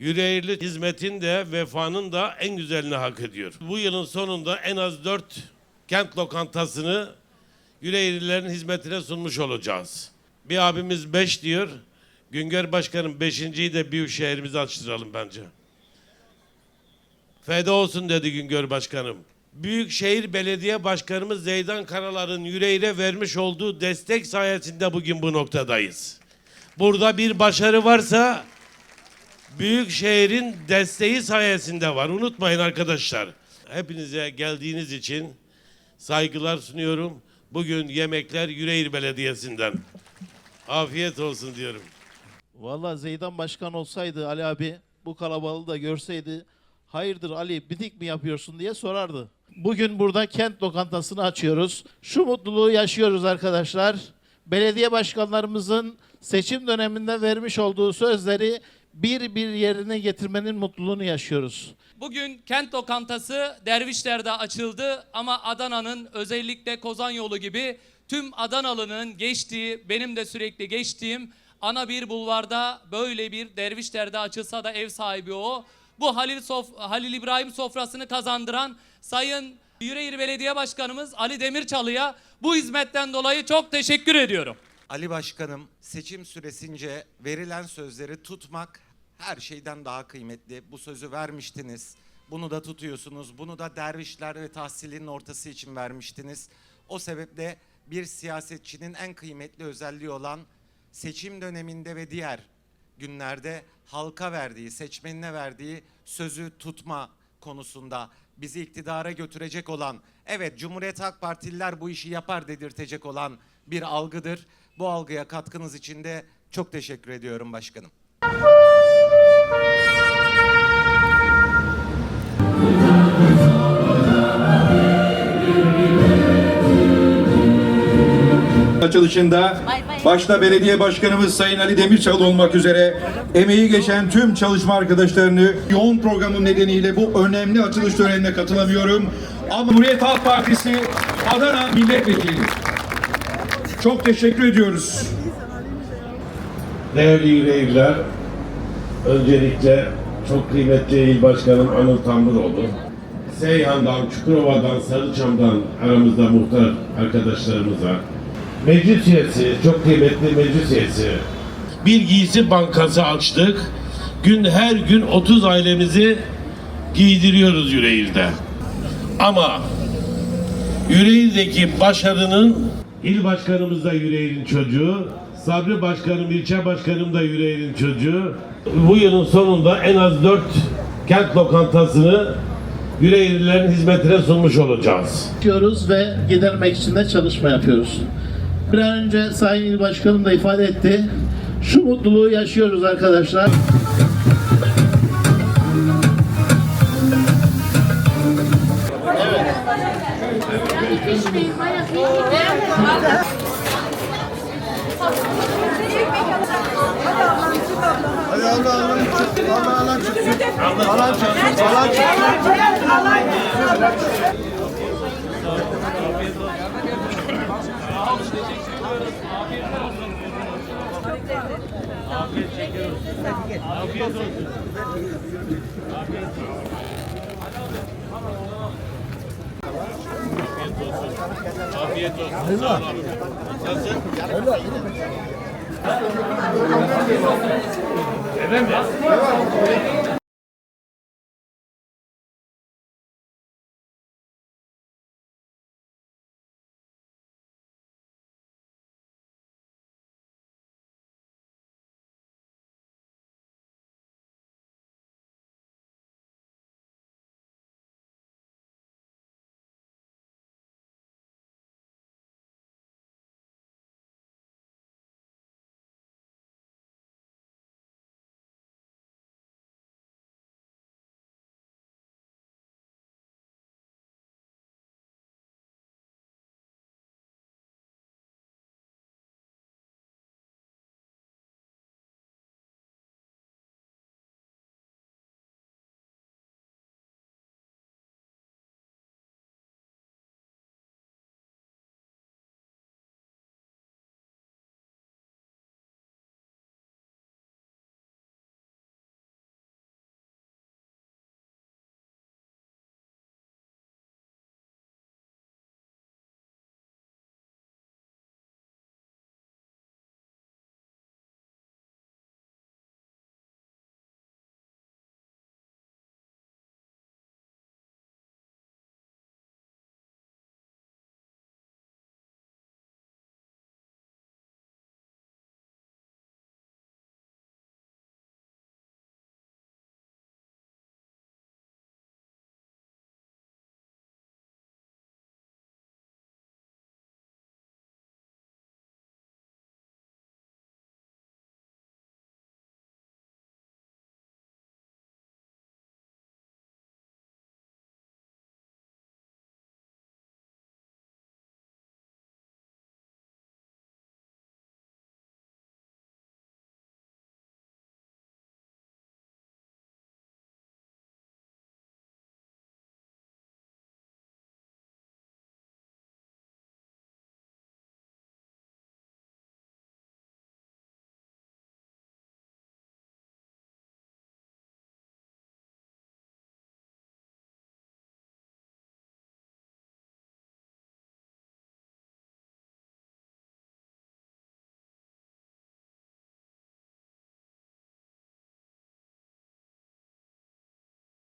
Yüreğirli hizmetin de vefanın da en güzelini hak ediyor. Bu yılın sonunda en az dört kent lokantasını Yüreğirlilerin hizmetine sunmuş olacağız. Bir abimiz beş diyor. Güngör Başkanım beşinciyi de büyük şehrimize açtıralım bence. Feda olsun dedi Güngör Başkanım. Büyükşehir Belediye Başkanımız Zeydan Karalar'ın yüreğine vermiş olduğu destek sayesinde bugün bu noktadayız. Burada bir başarı varsa Büyükşehir'in desteği sayesinde var. Unutmayın arkadaşlar. Hepinize geldiğiniz için saygılar sunuyorum. Bugün yemekler Yüreğir Belediyesi'nden. Afiyet olsun diyorum. Vallahi Zeydan Başkan olsaydı Ali abi bu kalabalığı da görseydi hayırdır Ali bitik mi yapıyorsun diye sorardı. Bugün burada kent lokantasını açıyoruz. Şu mutluluğu yaşıyoruz arkadaşlar. Belediye başkanlarımızın seçim döneminde vermiş olduğu sözleri bir bir yerine getirmenin mutluluğunu yaşıyoruz. Bugün kent lokantası Dervişler'de açıldı ama Adana'nın özellikle Kozan yolu gibi tüm Adanalı'nın geçtiği, benim de sürekli geçtiğim ana bir bulvarda böyle bir Dervişler'de açılsa da ev sahibi o. Bu Halil, Sof- Halil İbrahim sofrasını kazandıran Sayın Yüreğir Belediye Başkanımız Ali Demirçalı'ya bu hizmetten dolayı çok teşekkür ediyorum. Ali Başkanım seçim süresince verilen sözleri tutmak her şeyden daha kıymetli. Bu sözü vermiştiniz. Bunu da tutuyorsunuz. Bunu da dervişler ve tahsilin ortası için vermiştiniz. O sebeple bir siyasetçinin en kıymetli özelliği olan seçim döneminde ve diğer günlerde halka verdiği, seçmenine verdiği sözü tutma konusunda bizi iktidara götürecek olan, evet Cumhuriyet Halk Partililer bu işi yapar dedirtecek olan bir algıdır. Bu algıya katkınız için de çok teşekkür ediyorum başkanım. açılışında başta belediye başkanımız Sayın Ali Demirçal olmak üzere emeği geçen tüm çalışma arkadaşlarını yoğun programım nedeniyle bu önemli açılış törenine katılamıyorum. Ama Cumhuriyet Halk Partisi Adana Milletvekili. Çok teşekkür ediyoruz. Değerli yüreğirler, öncelikle çok kıymetli il başkanım Anıl Tamburoğlu, Seyhan'dan, Çukurova'dan, Sarıçam'dan aramızda muhtar arkadaşlarımız var. Meclis üyesi, çok kıymetli meclis üyesi. Bir giysi bankası açtık. Gün her gün 30 ailemizi giydiriyoruz yüreğirde. Ama Yüreğir'deki başarının il başkanımız da Yüreğir'in çocuğu, Sabri Başkanım, ilçe başkanım da Yüreğir'in çocuğu. Bu yılın sonunda en az 4 kent lokantasını Yüreğirlilerin hizmetine sunmuş olacağız. Yapıyoruz ve gidermek için de çalışma yapıyoruz. Bir an önce Sayın İl Başkanım da ifade etti. Şu mutluluğu yaşıyoruz arkadaşlar. Allah Allah. Allah Allah çıksın. Allah çıksın. Allah çıksın. Allah çıksın. Afiyet şekerim. Afiyet olsun. Afiyet olsun. Afiyet olsun. Sağ olun. Nasılsın? Efendim?